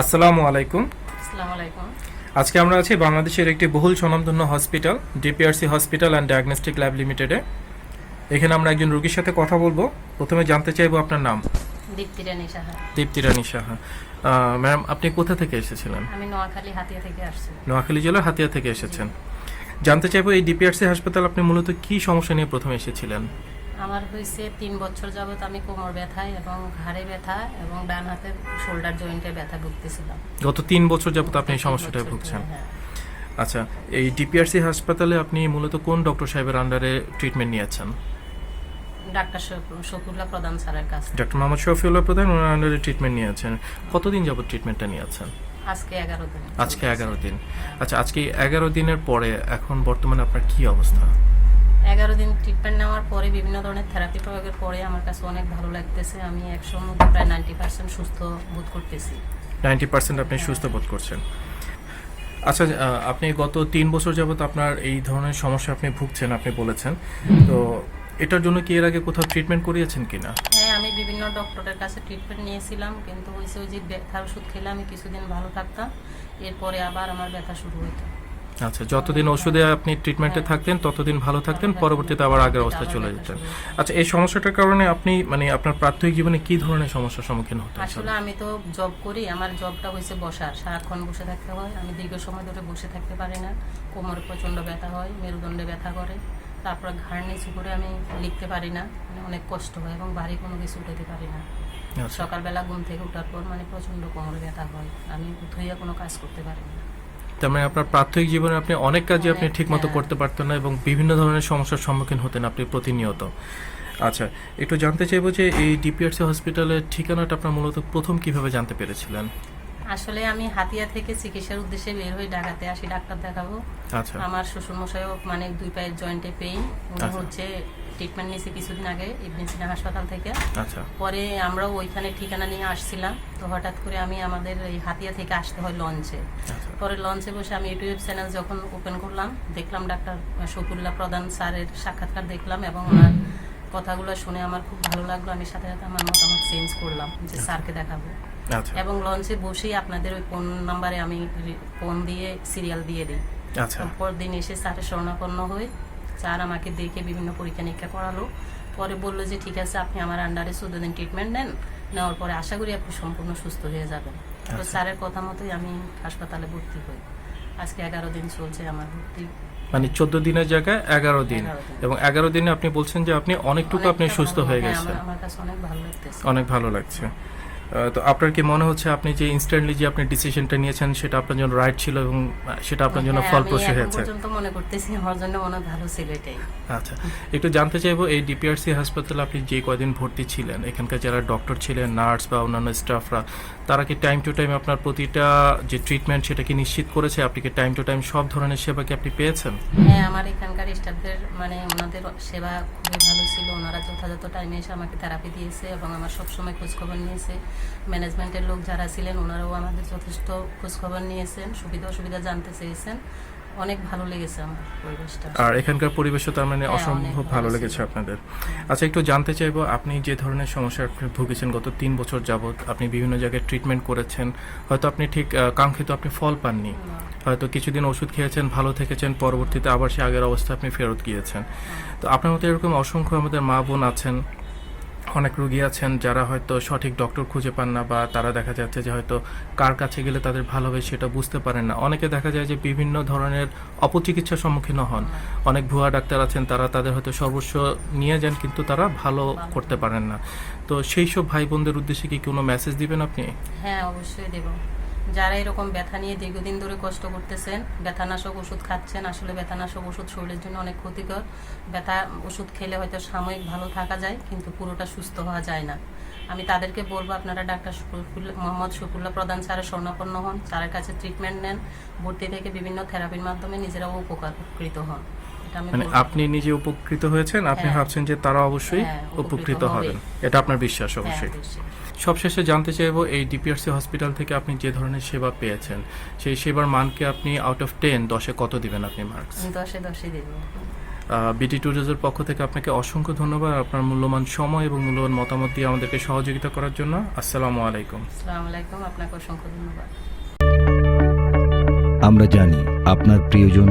আসসালামু আলাইকুম। আসসালামু আলাইকুম। আজকে আমরা আছি বাংলাদেশের একটি বহুল স্বনামধন্য hospital DPRC hospital and diagnostic lab লিমিটেডে। এখানে আমরা একজন রোগীর সাথে কথা বলব। প্রথমে জানতে চাইব আপনার নাম। দীপ্তি রানী সাহা। দীপ্তি রানী সাহা। ম্যাম আপনি কোথা থেকে এসেছিলেন? আমি নোয়াখালী হাতিয়া থেকে আসছি। নোয়াখালী জেলার হাতিয়া থেকে এসেছেন। জানতে চাইব এই ডিপিআরসি হাসপাতাল আপনি মূলত কি সমস্যা নিয়ে প্রথমে এসেছিলেন? আমার হয়েছে তিন বছর যাবত আমি কোমর ব্যথা এবং ঘাড়ে ব্যথা এবং ডান হাতের শোল্ডার জয়েন্টে ব্যথা ভুগতেছিলাম। গত তিন বছর যাবত আপনি এই সমস্যাটায় ভুগছেন। হ্যাঁ। আচ্ছা এই ডিপিআরসি হাসপাতালে আপনি মূলত কোন ডক্টর সাহেবের আন্ডারে ট্রিটমেন্ট নিয়েছেন? ডাক্তার শফ- শফিউল্লাহ প্রধান স্যারের কাছে। ডক্টর মোহাম্মদ শফিউল্লাহ প্রধান ওনার আন্ডারে ট্রিটমেন্ট নিয়েছেন। কতদিন যাবত ট্রিটমেন্টটা নিয়েছেন? আজকে এগারো দিন। আজকে এগারো দিন। আচ্ছা আজকে এগারো দিনের পরে এখন বর্তমানে আপনার কি অবস্থা? এগারো দিন ট্রিটমেন্ট নেওয়ার পরে বিভিন্ন ধরনের থেরাপি প্রয়োগের পরে আমার কাছে অনেক ভালো লাগতেছে। আমি একশোর মধ্যে প্রায় নাইনটি পার্সেন্ট সুস্থ বোধ করতেছি। নাইনটি পার্সেন্ট আপনি সুস্থ বোধ করছেন। আচ্ছা আপনি গত তিন বছর যাবত আপনার এই ধরনের সমস্যা আপনি ভুগছেন আপনি বলেছেন। তো এটার জন্য কি এর আগে কোথাও ট্রিটমেন্ট করিয়েছেন কিনা? হ্যাঁ আমি বিভিন্ন ডক্টরের কাছে ট্রিটমেন্ট নিয়েছিলাম কিন্তু হয়েছে ওই যে ব্যথার ওষুধ খেলে আমি কিছুদিন ভালো থাকতাম। এরপরে আবার আমার ব্যথা শুরু হতো আচ্ছা যতদিন ওষুধে আপনি ট্রিটমেন্টে থাকতেন ততদিন ভালো থাকতেন পরবর্তীতে আবার আগের অবস্থায় চলে যেতেন। আচ্ছা এই সমস্যাটার কারণে আপনি মানে আপনার প্রাথমিক জীবনে কি ধরনের সমস্যার সম্মুখীন হতেন আসলে আমি তো জব করি আমার জবটা হয়েছে বসার। সারাক্ষণ বসে থাকতে হয় আমি দীর্ঘ সময় ধরে বসে থাকতে পারি না। কোমরে প্রচণ্ড ব্যথা হয় মেরুদণ্ডে ব্যথা করে। তারপর ঘাড় নিচু করে আমি লিখতে পারি না মানে অনেক কষ্ট হয় এবং ভারী কোনো কিছু উঠাতে পারি না। আচ্ছা। সকালবেলা ঘুম থেকে ওঠার পর মানে প্রচণ্ড কোমরে ব্যথা হয় আমি ধুইয়া কোনো কাজ করতে পারি না। তার মানে আপনার প্রাথমিক জীবনে আপনি অনেক কাজই আপনি অনেক, ঠিকমতো হ্যাঁ। করতে পারতেন না এবং বিভিন্ন ধরনের সমস্যার সম্মুখীন হতেন আপনি প্রতিনিয়ত আচ্ছা একটু জানতে চাইব যে এই ডিপিআরসি হসপিটালের ঠিকানাটা আপনার মূলত প্রথম কীভাবে জানতে পেরেছিলেন আসলে আমি হাতিয়া থেকে চিকিৎসার উদ্দেশ্যে বের হয়ে ঢাকাতে আসি ডাক্তার দেখাবো আচ্ছা আমার শ্বশুর মশাইও মানে দুই পায়ের জয়েন্টে পেইন আচ্ছা। হচ্ছে ট্রিটমেন্ট নিয়েছি কিছুদিন আগে ইবনে সিনা হাসপাতাল থেকে। আচ্ছা। পরে আমরাও ওইখানে ঠিকানা নিয়ে আসছিলাম। তো হঠাৎ করে আমি আমাদের এই হাতিয়া থেকে আসতে হয় লঞ্চে আচ্ছা। পরে লঞ্চে বসে আমি ইউটিউব চ্যানেল যখন ওপেন করলাম দেখলাম ডাক্তার শফিউল্লাহ প্রধান স্যারের সাক্ষাৎকার দেখলাম এবং ওনার কথাগুলো শুনে আমার খুব ভালো লাগল। আমি সাথে সাথে আমার মতামত চেঞ্জ করলাম যে স্যারকে দেখাবো। আচ্ছা। এবং লঞ্চে বসেই আপনাদের ওই ফোন নাম্বারে আমি ফোন দিয়ে সিরিয়াল দিয়ে দিই। আচ্ছা। পর দিন এসে স্যারের শরণাপন্ন হয়ে স্যার আমাকে দেখে বিভিন্ন পরীক্ষা নিরীক্ষা করালো। পরে বলল যে ঠিক আছে আপনি আমার আন্ডারে চোদ্দ দিন ট্রিটমেন্ট নেন। নেওয়ার পরে আশা করি আপনি সম্পূর্ণ সুস্থ হয়ে যাবেন। তো আচ্ছা। স্যারের কথা মতোই আমি হাসপাতালে ভর্তি হই। আজকে এগারো দিন চলছে আমার ভর্তি। মানে চোদ্দ দিনের জায়গায় এগারো দিন। এবং এগারো দিনে আপনি বলছেন যে আপনি অনেকটুকু আপনি সুস্থ হয়ে হ্যাঁ, গেছেন। অনেক ভালো লাগছে। তো আপনার কি মনে হচ্ছে আপনি যে ইনস্ট্যান্টলি যে আপনি ডিসিশনটা নিয়েছেন সেটা আপনার জন্য রাইট ছিল এবং সেটা আপনার জন্য হ্যাঁ, ফলপ্রসূ হয়েছে? পর্যন্ত মনে করতেছি আমার জন্য মনে ভালো ছিল এটাই। আচ্ছা একটু জানতে চাইব এই ডিপিআরসি হাসপাতালে আপনি যে কয়দিন ভর্তি ছিলেন? এখানকার যারা ডক্টর ছিলেন নার্স বা অন্যান্য স্টাফরা তারা কি টাইম টু টাইম আপনার প্রতিটা যে ট্রিটমেন্ট সেটা কি নিশ্চিত করেছে? আপনি কি টাইম টু টাইম সব ধরনের সেবা কি আপনি পেয়েছেন? হ্যাঁ আমার এখানকার স্টাফদের মানে ওনাদের সেবা খুবই ভালো ছিল। ওনারা যথাযথ টাইমে এসে আমাকে থেরাপি দিয়েছে এবং আমার সবসময় খোঁজখবর নিয়েছে। ম্যানেজমেন্টের লোক যারা ছিলেন ওনারাও আমাদের যথেষ্ট খোঁজখবর নিয়েছেন সুবিধা অসুবিধা জানতে চেয়েছেন। অনেক ভালো লেগেছে আমার পরিবেশটা। আর এখানকার পরিবেশও তার মানে হ্যাঁ, অসম্ভব ভালো লেগেছে আপনাদের। আচ্ছা একটু জানতে চাইব আপনি যে ধরনের সমস্যা আপনি ভুগেছেন গত তিন বছর যাবৎ আপনি বিভিন্ন জায়গায় ট্রিটমেন্ট করেছেন হয়তো আপনি ঠিক কাঙ্ক্ষিত আপনি ফল পাননি। হয়তো কিছুদিন ওষুধ খেয়েছেন ভালো থেকেছেন পরবর্তীতে আবার সে আগের অবস্থা আপনি ফেরত গিয়েছেন। তো আপনার মতো এরকম অসংখ্য আমাদের মা বোন আছেন অনেক রুগী আছেন যারা হয়তো সঠিক ডক্টর খুঁজে পান না বা তারা দেখা যাচ্ছে যে হয়তো কার কাছে গেলে তাদের ভালো হবে সেটা বুঝতে পারেন না। অনেকে দেখা যায় যে বিভিন্ন ধরনের অপচিকিৎসার সম্মুখীন হন। অনেক ভুয়া ডাক্তার আছেন, তারা তাদের হয়তো সর্বস্ব নিয়ে যান কিন্তু তারা ভালো করতে পারেন না। তো সেই সব ভাই বোনদের উদ্দেশ্যে কি কোনো মেসেজ দিবেন আপনি? হ্যাঁ অবশ্যই দেব। যারা এরকম ব্যথা নিয়ে দীর্ঘদিন ধরে কষ্ট করতেছেন, ব্যথানাশক ওষুধ খাচ্ছেন, আসলে ব্যথানাশক ওষুধ শরীরের জন্য অনেক ক্ষতিকর। ব্যথা ওষুধ খেলে হয়তো সাময়িক ভালো থাকা যায়, কিন্তু পুরোটা সুস্থ হওয়া যায় না। আমি তাদেরকে বলব, আপনারা ডাক্তার মোহাম্মদ শফিউল্লাহ প্রধান স্যারের স্বর্ণাপন্ন হন। স্যারের কাছে ট্রিটমেন্ট নেন। ভর্তি থেকে বিভিন্ন থেরাপির মাধ্যমে নিজেরাও উপকার উপকৃত হন। মানে আপনি নিজে উপকৃত হয়েছেন আপনি হ্যাঁ। ভাবছেন যে তারা অবশ্যই হ্যাঁ, উপকৃত হবেন। এটা আপনার বিশ্বাস হ্যাঁ, অবশ্যই। সবশেষে জানতে চাইব এই ডিপিআরসি হসপিটাল থেকে আপনি যে ধরনের সেবা পেয়েছেন সেই সেবার মানকে আপনি আউট অফ টেন দশে কত দিবেন আপনি মার্কস আমি দশে দশে দেবো। বিটি ট্যুরিজের পক্ষ থেকে আপনাকে অসংখ্য ধন্যবাদ আপনার মূল্যবান সময় এবং মূল্যবান মতামত দিয়ে আমাদেরকে সহযোগিতা করার জন্য। আসসালামু আলাইকুম। আসসালামু আলাইকুম আপনাকে অসংখ্য ধন্যবাদ। আমরা জানি আপনার প্রিয়জন